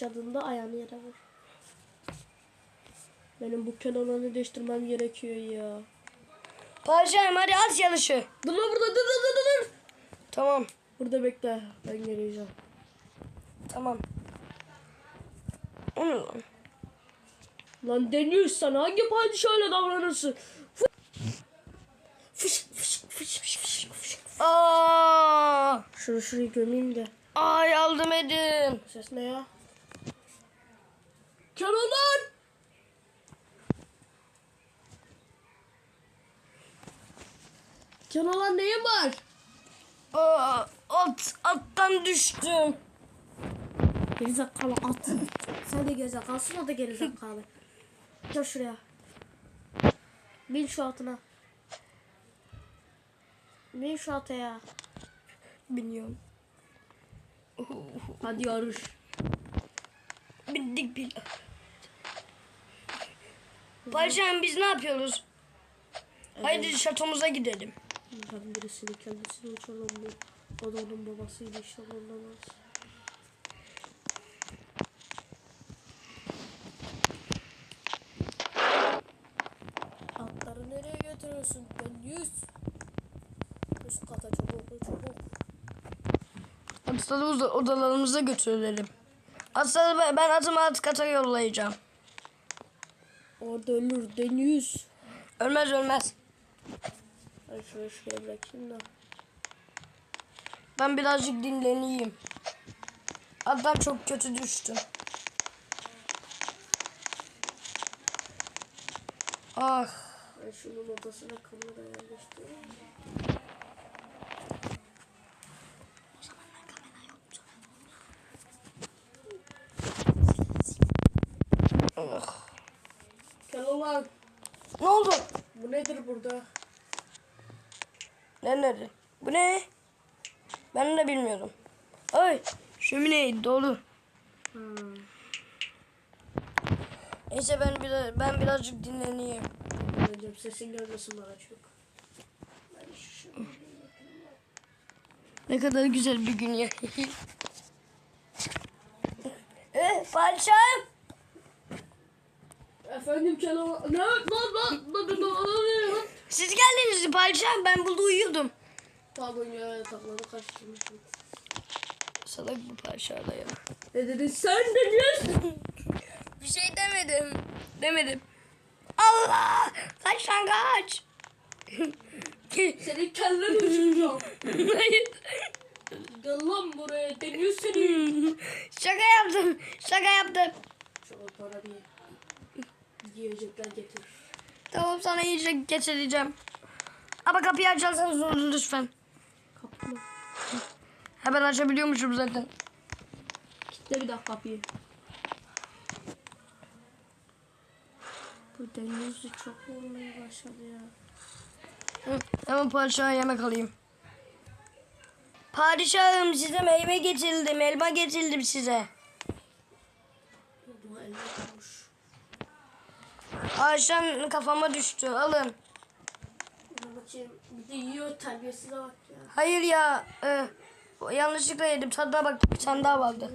başladığında ayağını yere vur. Benim bu kenarlarını değiştirmem gerekiyor ya. Padişahım hadi at yarışı. Dur lan burada dur dur dur dur. Tamam. Burada bekle ben geleceğim. Tamam. O ne lan? Lan deniyorsun sen hangi padişahla davranırsın? Fış fış fış fış fış fış. Aa! Şunu şurayı gömeyim de. Aa yardım edin. Ses ne ya? Kenarlar! Kenarlar neye var? Aa, at, attan düştüm. Gerizekalı at. Sen de gerizekalısın o da gerizekalı. Gel şuraya. Bin şu altına. Bin şu alta ya. Biniyorum. Hadi yarış. Bindik bil. Padişahım biz ne yapıyoruz? Haydi şatomuza gidelim. Ben birisini kendisini uçuran bu. O da onun babasıydı işte ondan. Atları nereye götürüyorsun? Ben yüz. Üst kata çabuk çabuk. Atları odalarımıza götürelim. Ben, ben atımı alt kata yollayacağım. Orada ölür. Den yüz. Ölmez ölmez. Ben şuraya şuraya bırakayım da. Ben birazcık dinleneyim. Atlar çok kötü düştü. Ah. Ben şunun odasına kamera yerleştireyim. ah. Gel ulan. Ne oldu? Bu nedir burada? Ne nerede? Bu ne? Ben de bilmiyorum. Ay şömine dolu. Hmm. Neyse ben biraz ben birazcık dinleneyim. Hocam sesin gelmesin bana çok. Ne kadar güzel bir gün ya. eh, padişahım. Efendim Kenan ne lan lan lan lan lan Siz geldiniz padişahım. Ben burada uyuyordum. Pardon ya yatakları karıştırmışım. Salak bu padişah da ya. Ne dedin sen ne diyorsun? Bir şey demedim. Demedim. Allah! Kaç lan kaç. Senin kelleni uçuracağım. Hayır. Gel lan buraya deniyor seni. Şaka yaptım. Şaka yaptım. Şu bana bir yiyecekler getir. Tamam sana iyice getireceğim. Ama kapıyı açarsanız olur lütfen. Kapı mı? Hemen açabiliyormuşum zaten. Kitle bir daha kapıyı. Bu deniz de çok olmaya başladı ya. Hı, Hemen padişaha yemek alayım. Padişahım size meyve getirdim. Elma getirdim size. Bu olmuş. Ağaçtan kafama düştü. Alın. Bakayım. Bir de yiyor terbiyesize bak ya. Hayır ya. e, yanlışlıkla yedim. Tadına bak. Bir tane daha vardı.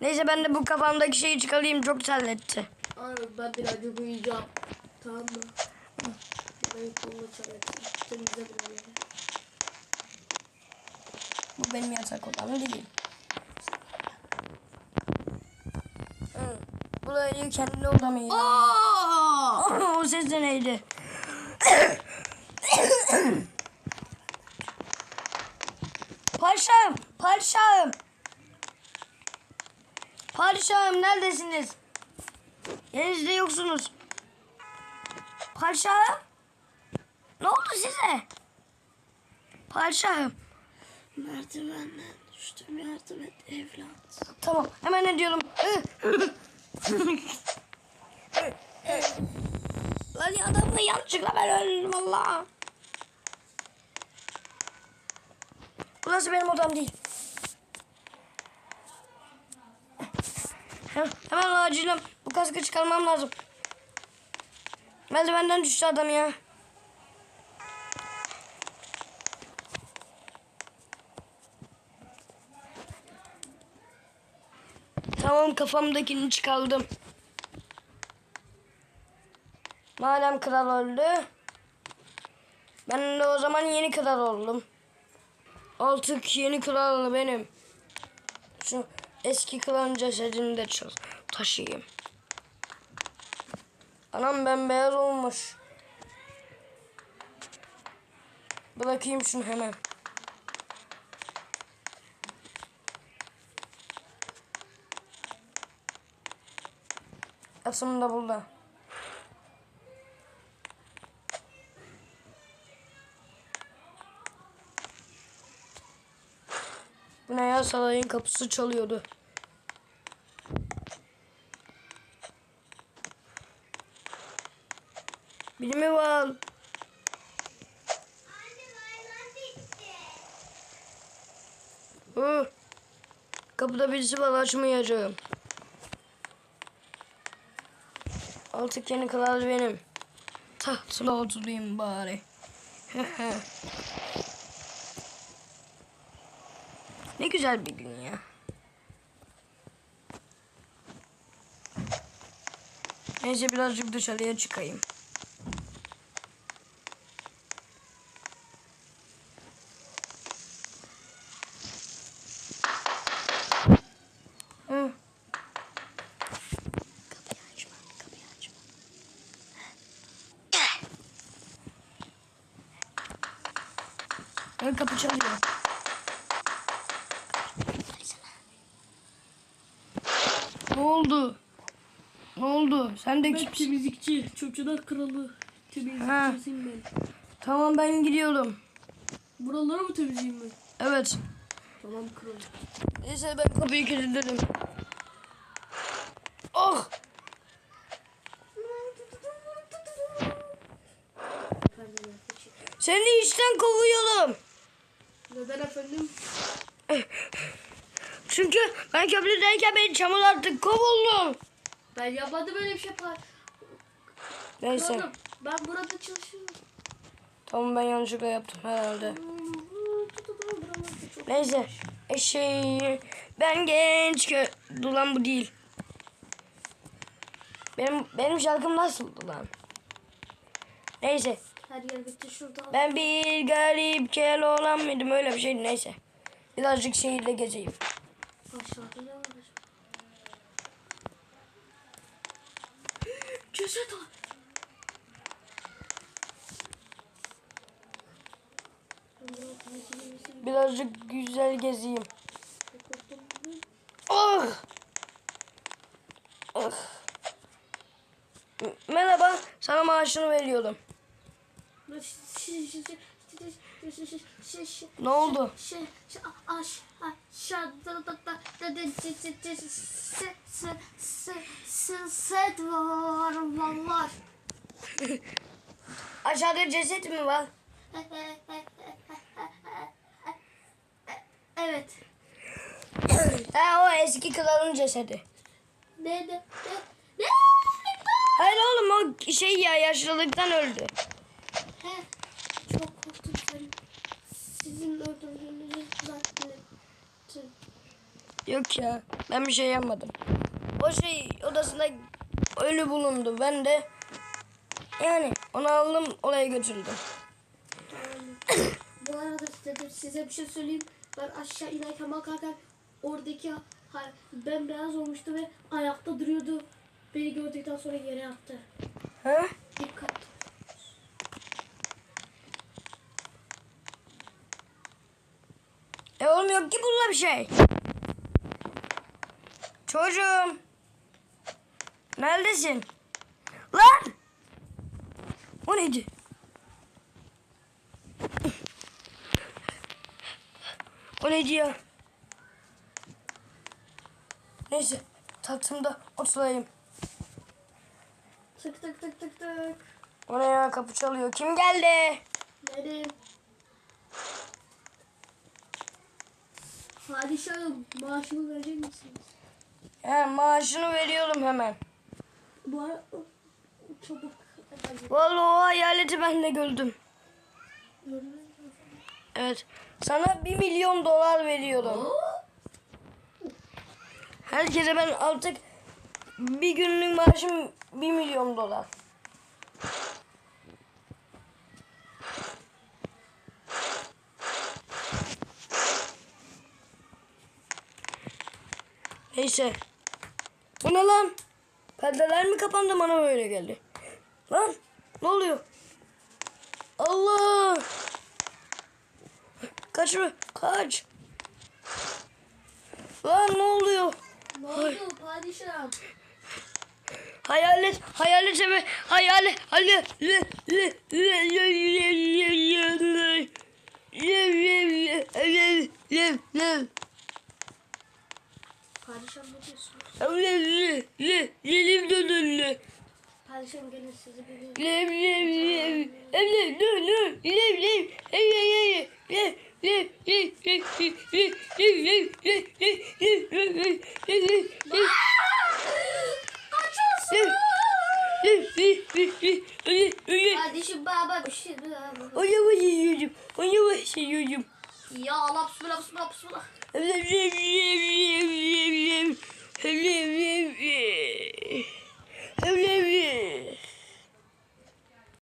Neyse ben de bu kafamdaki şeyi çıkarayım. Çok terletti. Aynen ben birazcık uyuyacağım. Tamam mı? Ben kolunu çalayım. Temizle bunu. Bu benim yatak odam değil. Burayı kendi odam iyi. o ses de neydi? Paşam, paşam. Padişahım neredesiniz? Yerinizde yoksunuz. Padişahım. Ne oldu size? Padişahım. Merdivenden düştüm yardım et evlat. Tamam hemen ne diyorum. Lan ya adamla yanlışlıkla ben öldüm valla. Burası benim odam değil. Hem- Hemen acilen bu kaskı çıkarmam lazım. Merdivenden düştü adam ya. Tamam kafamdakini çıkardım. Madem kral öldü. Ben de o zaman yeni kral oldum. Artık yeni kral benim. Şu eski kralın cesedini de taşıyayım. Anam bembeyaz olmuş. Bırakayım şunu hemen. Asım da burada. Bu ne ya sarayın kapısı çalıyordu. Biri mi var? Kapıda birisi var açmayacağım. Artık yeni kral benim. Tahtına oturayım bari. ne güzel bir gün ya. Neyse birazcık dışarıya çıkayım. Ön kapı çalıyor. Ne oldu? Ne oldu? Sen de Ben kimsin? temizlikçi. Çöpçüler kralı. Temizlikçisiyim ben. Tamam ben gidiyorum. Buraları mı temizleyeyim ben? Evet. Tamam kral. Neyse ben kapıyı kilitledim. Oh! Seni işten kovuyorum. Neden efendim? Çünkü ben köprüdeyken beni çamur attı. Kovuldum. Ben yapmadım öyle bir şey yapar. Neyse. Kralım ben burada çalışıyorum. Tamam ben yanlışlıkla yaptım herhalde. Neyse. Eşeği. Ben genç kö... Dur lan bu değil. Benim benim şarkım nasıldı lan? Neyse. Her yer bitti şurada. Ben bir garip kel olan mıydım öyle bir şeydi neyse. Birazcık şehirde gezeyim. Aşağıda ne var? Ceset var. Birazcık güzel gezeyim. Oh! M- Merhaba, sana maaşını veriyordum. Ne oldu? Set var. Aşağıda ceset mi var? Evet. ha o eski kralın cesedi. Ne ne ne? Hayır oğlum o şey ya yaşlılıktan öldü. He, çok korktum. Sizin öldürdüğünüzü zannettim. Yok ya ben bir şey yapmadım. O şey odasında ölü bulundu. Ben de yani onu aldım oraya götürdüm. Bu arada size, size bir şey söyleyeyim. Ben aşağı inerken bakarken oradaki ha- bembeyaz olmuştu ve ayakta duruyordu. Beni gördükten sonra yere attı. Ha? Dikkat. E oğlum yok ki bunda bir şey. Çocuğum. Neredesin? Lan! O neydi? O neydi ya? Neyse. Tahtımda oturayım. Tık tık tık tık tık. O ne ya? Kapı çalıyor. Kim geldi? Benim. Padişahım maaşımı verecek misiniz? He, maaşını veriyorum hemen. Bu ara çabuk. Vallahi o hayaleti ben de gördüm. Evet. Sana bir milyon dolar veriyorum. Herkese ben artık bir günlük maaşım 1 milyon dolar. Neyse. Bu ne lan? Perdeler mi kapandı bana böyle geldi. Lan ne oluyor? Allah! Kaç kaç. Lan ne oluyor? Ne oldu padişahım? Hayalet, hayalet eve, hayalet, hayalet, le, le, le, le, Padişahım ne diyorsunuz? Le, le, le, lelim dönüldü. Padişahım gelin sizi bir Le, le, le, le, dur, dur, le, le, le, le, le, le, le, le, le, le, le, le, le, le, le, le, le,